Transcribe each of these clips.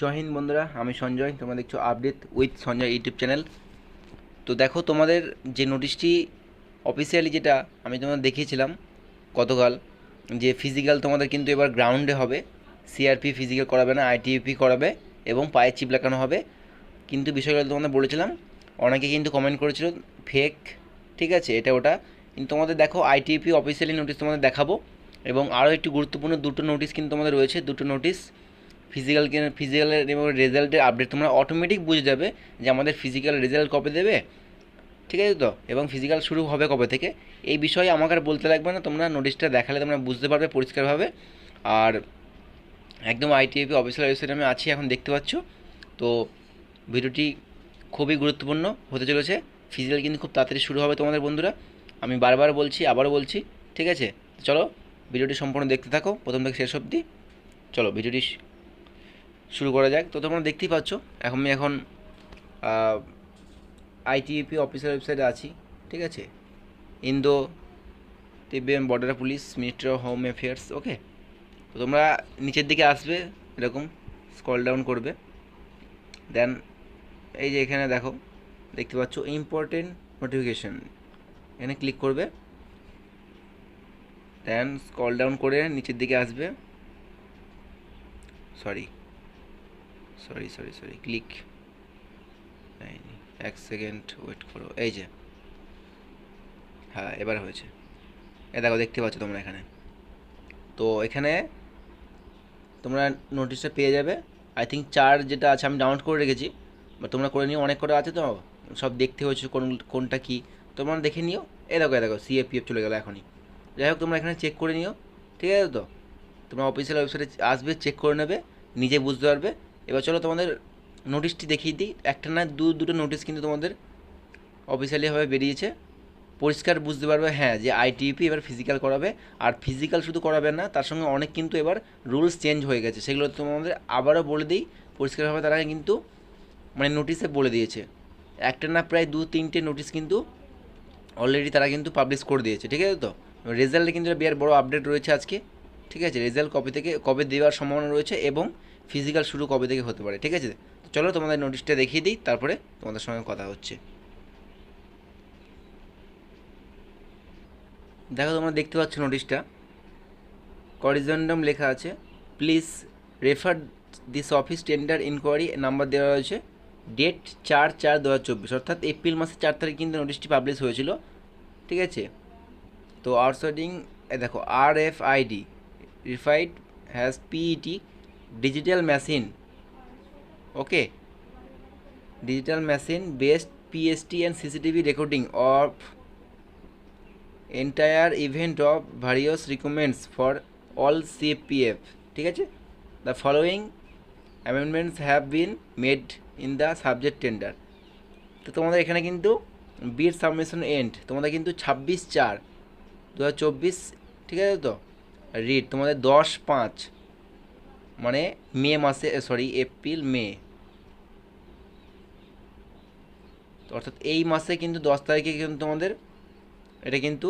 জয় হিন্দ বন্ধুরা, আমি সঞ্জয়, তোমরা দেখছ update with Sanjay YouTube channel তো দেখো তোমাদের যে নোটিশটি অফিসিয়ালি যেটা আমি তোমাদের দেখিয়েছিলাম গতকাল, যে ফিজিক্যাল তোমাদের কিন্তু এবার গ্রাউন্ডে হবে সিআরপি ফিজিক্যাল করাবে না আইটিইপি করাবে এবং পায়ে চিপ লাগানো হবে। কিন্তু বিষয়গুলো তোমাদের বলেছিলাম, অনেকে কিন্তু কমেন্ট করেছিল ফেক ঠিক আছে, এটা ওটা। কিন্তু তোমাদের দেখো আইটিইপি অফিসিয়ালি নোটিশ তোমাদের দেখাবো, এবং আরও একটি গুরুত্বপূর্ণ দুটো নোটিশ কিন্তু তোমাদের রয়েছে, দুটো নোটিশ ফিজিক্যাল ফিজিক্যালের এবং রেজাল্টের আপডেট তোমরা অটোমেটিক বুঝে যাবে যে আমাদের ফিজিক্যাল রেজাল্ট কবে দেবে। ঠিক আছে তো? এবং ফিজিক্যাল শুরু হবে কবে থেকে? এই বিষয়ে আমাকে আর বলতে লাগবে না। তোমরা নোটিশটা দেখালে তোমরা বুঝতে পারবে পরিষ্কারভাবে। আর একদম আইটিএপি অফিসিয়াল ওয়েবসাইটে আমি আছি, এখন দেখতে পাচ্ছ। তো ভিডিওটি খুবই গুরুত্বপূর্ণ হতে চলেছে। ফিজিক্যাল কিন্তু খুব তাড়াতাড়ি শুরু হবে তোমাদের বন্ধুরা। আমি বারবার বলছি, আবারও বলছি। ঠিক আছে? চলো, ভিডিওটি সম্পূর্ণ দেখতে থাকো। প্রথম থেকে শেষ অবধি চলো, ভিডিওটি শুরু করা যাক। তো তোমরা দেখতেই পাচ্ছ, এখন আমি এখন আইটিইপি অফিসার ওয়েবসাইটে আছি, ঠিক আছে? Indo Tibetan border police ministry of home affairs okay তো তোমরা নিচের দিকে আসবে, এরকম স্কল ডাউন করবে। দেন এই যে এখানে দেখো, দেখতে পাচ্ছ ইম্পর্টেন্ট নোটিফিকেশন এখানে ক্লিক করবে। দেন স্কল ডাউন করে নিচের দিকে আসবে। Sorry sorry sorry sorry click এক সেকেন্ড ওয়েট করো। এই যে। হ্যাঁ এবার হয়েছে। এ দেখো, দেখতে পাচ্ছ তোমরা এখানে। তো এখানে তোমরা নোটিশটা পেয়ে যাবে। আই থিঙ্ক চার যেটা আছে, আমি ডাউনলোড করে রেখেছি। বা তোমরা করে নিও, অনেক করে আছে তো। সব দেখতে হয়েছে কোন, কোনটা কী। তোমরা দেখে নিও। এ দেখো এ দেখো সিএপিএফ চলে গেলো এখনই। যাই হোক, তোমরা এখানে চেক করে নিও। ঠিক আছে তো? তোমরা অফিসিয়াল ওয়েবসাইটে আসবে চেক করে নেবে। নিজে বুঝতে পারবে। এবার চলো তোমাদের নোটিশটি দেখিয়ে দিই। একটা না দু, দুটো নোটিশ কিন্তু তোমাদের অফিসিয়ালিভাবে বেরিয়েছে। পরিষ্কার বুঝতে পারবে হ্যাঁ যে আইটিপি এবার ফিজিক্যাল করাবে। আর ফিজিক্যাল শুধু করাবে না, তার সঙ্গে অনেক কিন্তু এবার রুলস চেঞ্জ হয়ে গেছে। সেগুলো তোমাদের আবারও বলে দিই। পরিষ্কারভাবে তারা কিন্তু মানে নোটিশে বলে দিয়েছে। একটা না প্রায় দু, তিনটে নোটিশ কিন্তু অলরেডি তারা কিন্তু পাবলিশ করে দিয়েছে, ঠিক আছে তো? রেজাল্টে কিন্তু বিরাট বড় আপডেট রয়েছে আজকে, ঠিক আছে? রেজাল্ট কবে থেকে, কবে দেওয়ার সম্ভাবনা রয়েছে এবং ফিজিক্যাল শুরু কবে থেকে হতে পারে, ঠিক আছে? চলো তোমাদের নোটিশটা দেখিয়ে দিই, তারপরে তোমাদের সঙ্গে কথা হচ্ছে। দেখো তোমরা দেখতে পাচ্ছ নোটিশটা করিজেন্ডাম লেখা আছে please refer this office tender inquiry number দেওয়া রয়েছে ডেট চার চার দু চব্বিশ, অর্থাৎ এপ্রিল মাসের চার তারিখ কিন্তু নোটিশটি পাবলিশ হয়েছিল, ঠিক আছে? তো আউটসাইডিং দেখো R F ID reified has PET digital machine, okay? Digital machine based PST and CCTV recording of entire event of various recommends for all CPF ঠিক আছে? The following amendments have been made in the subject tender তো তোমাদের এখানে কিন্তু বিড submission and তোমাদের কিন্তু ছাব্বিশ চার দু ঠিক আছে তো? রিড তোমাদের দশ পাঁচ মানে মে মাসে সরি এপ্রিল, মে। অর্থাৎ এই মাসে কিন্তু দশ তারিখে কিন্তু তোমাদের এটা কিন্তু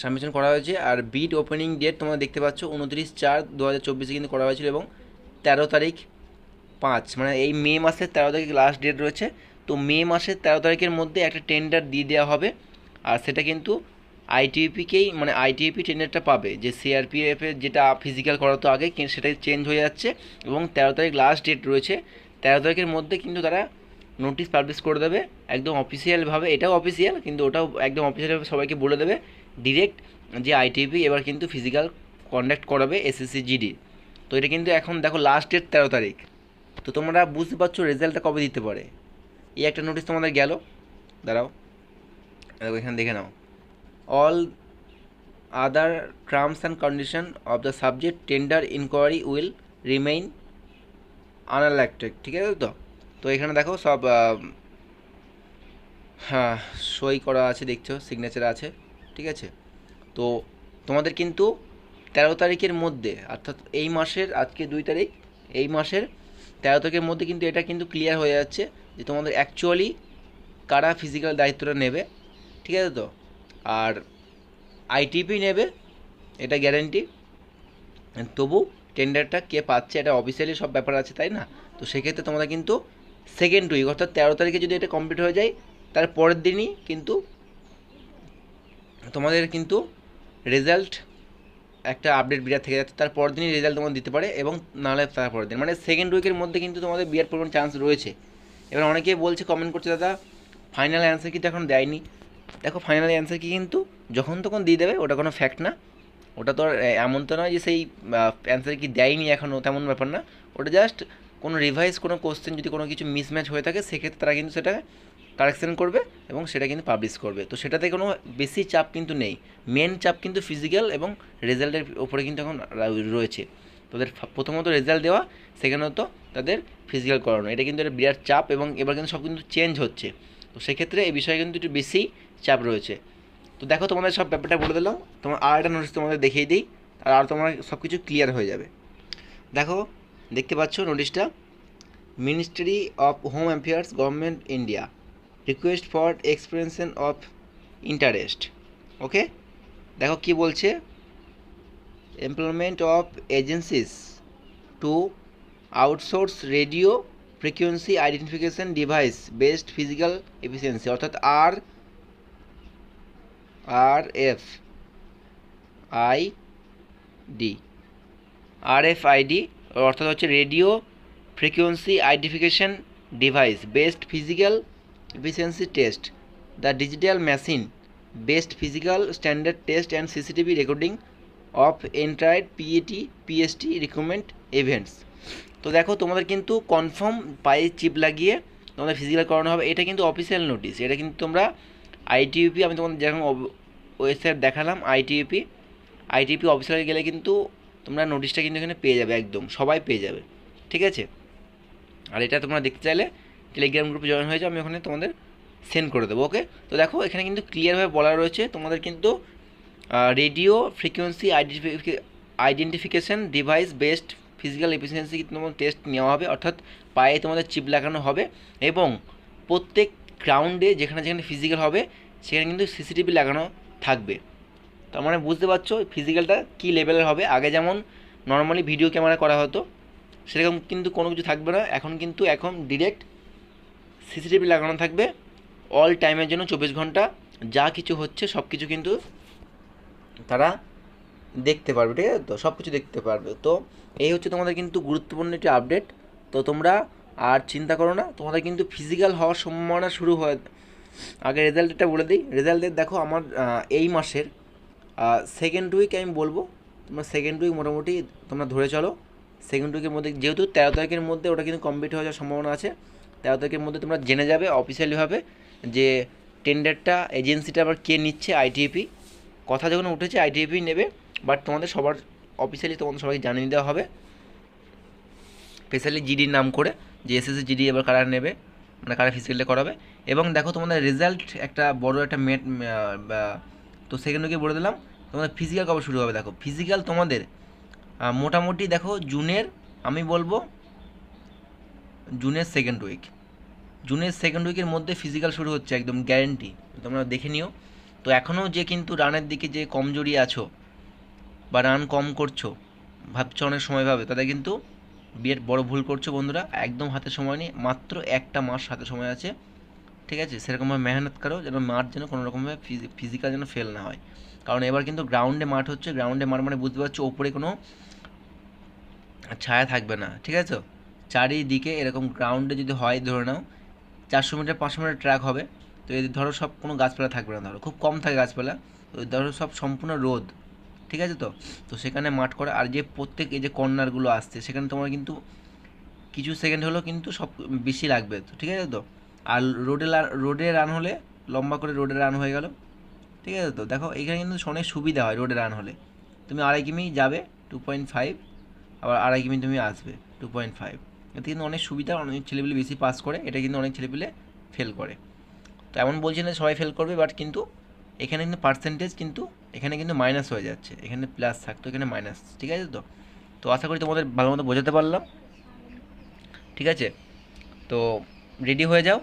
সাবমিশন করা হয়েছে। আর বিট ওপেনিং ডেট তোমরা দেখতে পাচ্ছ উনত্রিশ চার দু হাজার চব্বিশে কিন্তু করা হয়েছিল এবং তেরো তারিখ পাঁচ মানে এই মে মাসের তেরো তারিখ লাস্ট ডেট রয়েছে। তো মে মাসের তেরো তারিখের মধ্যে একটা টেন্ডার দিয়ে দেওয়া হবে। আর সেটা কিন্তু আইটিপিকেই মানে আইটিপি টেন্ডারটা পাবে। যে সিআরপিএফের যেটা ফিজিক্যাল করাতো আগে সেটাই চেঞ্জ হয়ে যাচ্ছে এবং তেরো তারিখ লাস্ট ডেট রয়েছে। তেরো তারিখের মধ্যে কিন্তু তারা নোটিশ পাবলিশ করে দেবে। একদম অফিসিয়ালভাবে এটাও অফিসিয়াল কিন্তু ওটাও একদম অফিসিয়ালভাবে সবাইকে বলে দেবে। ডিরেক্ট যে আইটিপি এবার কিন্তু ফিজিক্যাল কন্ডাক্ট করাবে এসএসসি জিডি তো এটা কিন্তু এখন দেখো লাস্ট ডেট তেরো তারিখ। তো তোমরা বুঝতে পারছ রেজাল্টটা কবে দিতে পারে? এই একটা নোটিশ তোমাদের গেল। দাঁড়াও। দেখো এখানে দেখে নাও। All other terms and condition of the subject tender inquiry will remain unelected ঠিক আছে তো? তো এখানে দেখো সব হ্যাঁ সই করা আছে, দেখছ সিগনেচার আছে, ঠিক আছে? তো তোমাদের কিন্তু তেরো তারিখের মধ্যে, অর্থাৎ এই মাসের, আজকে দুই তারিখ, এই মাসের তেরো তারিখের মধ্যে কিন্তু এটা কিন্তু ক্লিয়ার হয়ে যাচ্ছে যে তোমাদের অ্যাকচুয়ালি কারা ফিজিক্যাল দায়িত্বটা নেবে, ঠিক আছে তো? আর আইটিপি নেবে, এটা গ্যারেন্টি তবু টেন্ডারটা কে পাচ্ছে, এটা অফিসিয়ালি সব ব্যাপার আছে, তাই না? তো সেক্ষেত্রে তোমাদের কিন্তু সেকেন্ড উইক অর্থাৎ তেরো তারিখে যদি এটা কমপ্লিট হয়ে যায়, তার পরের দিনই কিন্তু তোমাদের কিন্তু রেজাল্ট একটা আপডেট বিরাট থেকে যাচ্ছে, তার পরের দিনই রেজাল্ট তোমাদের দিতে পারে এবং নাহলে তার পরের দিন। মানে সেকেন্ড উইকের মধ্যে কিন্তু তোমাদের বিরাট পরিমাণ চান্স রয়েছে। এবার অনেকেই বলছে কমেন্ট করছে, দাদা ফাইনাল অ্যান্সার কিন্তু এখন দেয়নি। দেখো ফাইনাল অ্যান্সার কি কিন্তু? যখন তখন দিয়ে দেবে, ওটা কোনো ফ্যাক্ট না। ওটা তো এমন তো নয় যে সেই অ্যান্সার কি দেয়নি এখনও তেমন ব্যাপার না। ওটা জাস্ট কোনো রিভাইজ কোনো কোশ্চেন যদি কোনো কিছু মিসম্যাচ হয়ে থাকে, সেক্ষেত্রে তারা কিন্তু সেটা কারেকশন করবে এবং সেটা কিন্তু পাবলিশ করবে। তো সেটাতে কোনো বেশি চাপ কিন্তু নেই। মেন চাপ কিন্তু ফিজিক্যাল এবং রেজাল্টের ওপরে কিন্তু এখন রয়েছে। তাদের প্রথমত রেজাল্ট দেওয়া সেকেন্ডত তাদের ফিজিক্যাল করানো। এটা কিন্তু একটা বিরাট চাপ এবং এবার কিন্তু সব কিন্তু চেঞ্জ হচ্ছে। তো সেক্ষেত্রে এই বিষয়ে কিন্তু একটু বেশি চাপ রয়েছে। তো দেখো তোমাদের সব ব্যাপারটা বলে দিলাম। তোমার আর একটা নোটিশ তোমাদের দেখিয়ে দিই আর আর তোমার সব কিছু ক্লিয়ার হয়ে যাবে। দেখো, দেখতে পাচ্ছ নোটিশটা ministry of home affairs government India request for expression of interest okay দেখো কি বলছে? Employment of agencies to outsource radio frequency identification device best physical efficiency অর্থাৎ আর R F I D R F I D অর্থাৎ হচ্ছে radio frequency identification device best physical efficiency test the digital machine best physical standard test and CCTV recording of entire PAT PST recruitment events তো দেখো, তোমাদের কিন্তু confirm পায়ে chip লাগিয়ে তোমাদের physical করানো হবে। এটা কিন্তু অফিসিয়াল নোটিশ এটা কিন্তু তোমরা আইটিইউপি আমি তোমাদের যেরকম ওয়েবসাইট দেখালাম আইটিইউপি আইটিইউপি অফিসিয়ালে গেলে কিন্তু তোমরা নোটিশটা কিন্তু এখানে পেয়ে যাবে একদম, সবাই পেয়ে যাবে। ঠিক আছে? আর এটা তোমরা দেখতে চাইলে টেলিগ্রাম গ্রুপে জয়েন হয়ে আমি ওখানে তোমাদের সেন্ড করে দেবো ওকে তো দেখো, এখানে কিন্তু ক্লিয়ারভাবে বলা রয়েছে, তোমাদের কিন্তু radio frequency identification device based physical efficiency তোমাদের টেস্ট নেওয়া হবে, অর্থাৎ পায়ে তোমাদের চিপ লাগানো হবে এবং প্রত্যেক গ্রাউন্ডে যেখানে যেখানে ফিজিক্যাল হবে, সেখানে কিন্তু সিসিটিভি লাগানো থাকবে। তার মানে বুঝতে পারছ ফিজিক্যালটা কী লেভেলের হবে? আগে যেমন নর্মালি ভিডিও ক্যামেরা করা হতো, সেরকম কিন্তু কোনো কিছু থাকবে না। এখন কিন্তু এখন ডিরেক্ট সিসিটিভি লাগানো থাকবে অল টাইমের জন্য চব্বিশ ঘণ্টা, যা কিছু হচ্ছে সব কিছু কিন্তু তারা দেখতে পারবে, ঠিক আছে? তো সব কিছু দেখতে পারবে। তো এই হচ্ছে তোমাদের কিন্তু গুরুত্বপূর্ণ একটি আপডেট তো তোমরা আর চিন্তা করো না, তোমাদের কিন্তু ফিজিক্যাল হওয়ার সম্ভাবনা শুরু হয়। আগে রেজাল্টটা বলে দিই। রেজাল্টের দেখো আমার এই মাসের সেকেন্ড উইক আমি বলব। তোমরা সেকেন্ড উইক মোটামুটি তোমরা ধরে চলো। সেকেন্ড উইকের মধ্যে যেহেতু তেরো তারিখের মধ্যে ওটা কিন্তু কমপ্লিট যাওয়ার সম্ভাবনা আছে। তেরো তারিখের মধ্যে তোমরা জেনে যাবে অফিসিয়ালিভাবে যে টেন্ডারটা এজেন্সিটা আবার কে নিচ্ছে আইটিএপি কথা যখন উঠেছে আইটিএপি নেবে। বাট তোমাদের সবার অফিসিয়ালি তোমাদের সবাইকে জানিয়ে দেওয়া হবে। স্পেশালি জিডির নাম করে, যে এসএসসি জিডি এবার কারা নেবে মানে কারা ফিজিক্যালটা করাবে। এবং দেখো তোমাদের রেজাল্ট একটা বড় একটা মেট তো সেকেন্ড উইকে বলে দিলাম, তোমাদের ফিজিক্যাল কবে শুরু হবে দেখো। ফিজিক্যাল তোমাদের মোটামুটি দেখো জুনের, আমি বলব জুনের সেকেন্ড উইক জুনের সেকেন্ড উইকের মধ্যে ফিজিক্যাল শুরু হচ্ছে একদম গ্যারেন্টি তোমরা দেখে নিও। তো এখনও যে কিন্তু রানের দিকে যে কমজোরি আছো বা রান কম করছ, ভাবছ অনেক সময় পাবে। তাদের কিন্তু বিয়ের বড় ভুল করছ বন্ধুরা, একদম হাতে সময় নেই, মাত্র একটা মাস হাতে সময় আছে, ঠিক আছে? সেরকমভাবে মেহনত করো যেন মাঠ যেন কোনো রকমভাবে ফিজিক্যাল যেন ফেল না হয়। কারণ এবার কিন্তু গ্রাউন্ডে মাঠ হচ্ছে গ্রাউন্ডে মাঠ মানে বুঝতে পারছ, ওপরে কোনো ছায়া থাকবে না, ঠিক আছে? চারিদিকে এরকম গ্রাউন্ডে যদি হয় ধরে নাও, চারশো মিটার পাঁচশো মিটার ট্র্যাক হবে, তো এই ধরো সব কোনো গাছপালা থাকবে না ধরো, খুব কম থাকে গাছপালা, তো ধরো সব সম্পূর্ণ রোদ। ঠিক আছে তো? তো সেখানে মাঠ করে আর যে প্রত্যেক এই যে কর্নারগুলো আসছে, সেখানে তোমার কিন্তু কিছু সেকেন্ড হলেও কিন্তু সব বেশি লাগবে, তো ঠিক আছে তো? আর রোডে রোডে রান হলে লম্বা করে রোডে রান হয়ে গেল, ঠিক আছে তো? দেখো এখানে কিন্তু অনেক সুবিধা হয় রোডে রান হলে। তুমি আড়াই কিমি যাবে টু পয়েন্ট ফাইভ আবার আড়াই কিমি তুমি আসবে টু পয়েন্ট ফাইভ এতে কিন্তু অনেক সুবিধা, অনেক ছেলেপিলে বেশি পাস করে, এটা কিন্তু অনেক ছেলেপিলে ফেল করে। তো এমন বলছি না সবাই ফেল করবে বাট কিন্তু এখানে কিন্তু পার্সেন্টেজ কিন্তু এখানে কিন্তু মাইনাস হয়ে যাচ্ছে। এখানে প্লাস থাকতো, এখানে মাইনাস ঠিক আছে তো? তো আশা করি তোমাদের ভালো মতো বোঝাতে পারলাম। ঠিক আছে? তো রেডি হয়ে যাও।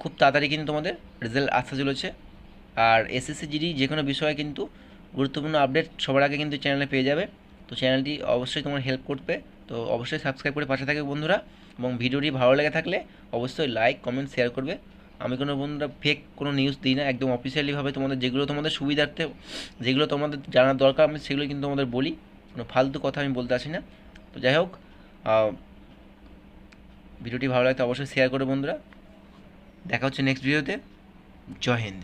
খুব তাড়াতাড়ি কিন্তু তোমাদের রেজাল্ট আসতে চলেছে। আর এসএসসি জিডি যে কোনো বিষয়ে কিন্তু গুরুত্বপূর্ণ আপডেট সবার আগে কিন্তু চ্যানেলে পেয়ে যাবে। তো চ্যানেলটি অবশ্যই তোমার হেল্প করবে। তো অবশ্যই সাবস্ক্রাইব করে পাশে থাকবে বন্ধুরা। এবং ভিডিওটি ভালো লেগে থাকলে অবশ্যই লাইক কমেন্ট শেয়ার করবে। আমি কোনো বন্ধুরা ফেক কোনো নিউজ দিই না, একদম অফিসিয়ালিভাবে তোমাদের যেগুলো তোমাদের সুবিধার্থে, যেগুলো তোমাদের জানার দরকার, আমি সেগুলো কিন্তু তোমাদের বলি। কোনো ফালতু কথা আমি বলতে আসি না। তো যাই হোক ভিডিওটি ভালো লাগতো অবশ্যই শেয়ার করে বন্ধুরা। দেখা হচ্ছে নেক্সট ভিডিওতে জয় হিন্দ।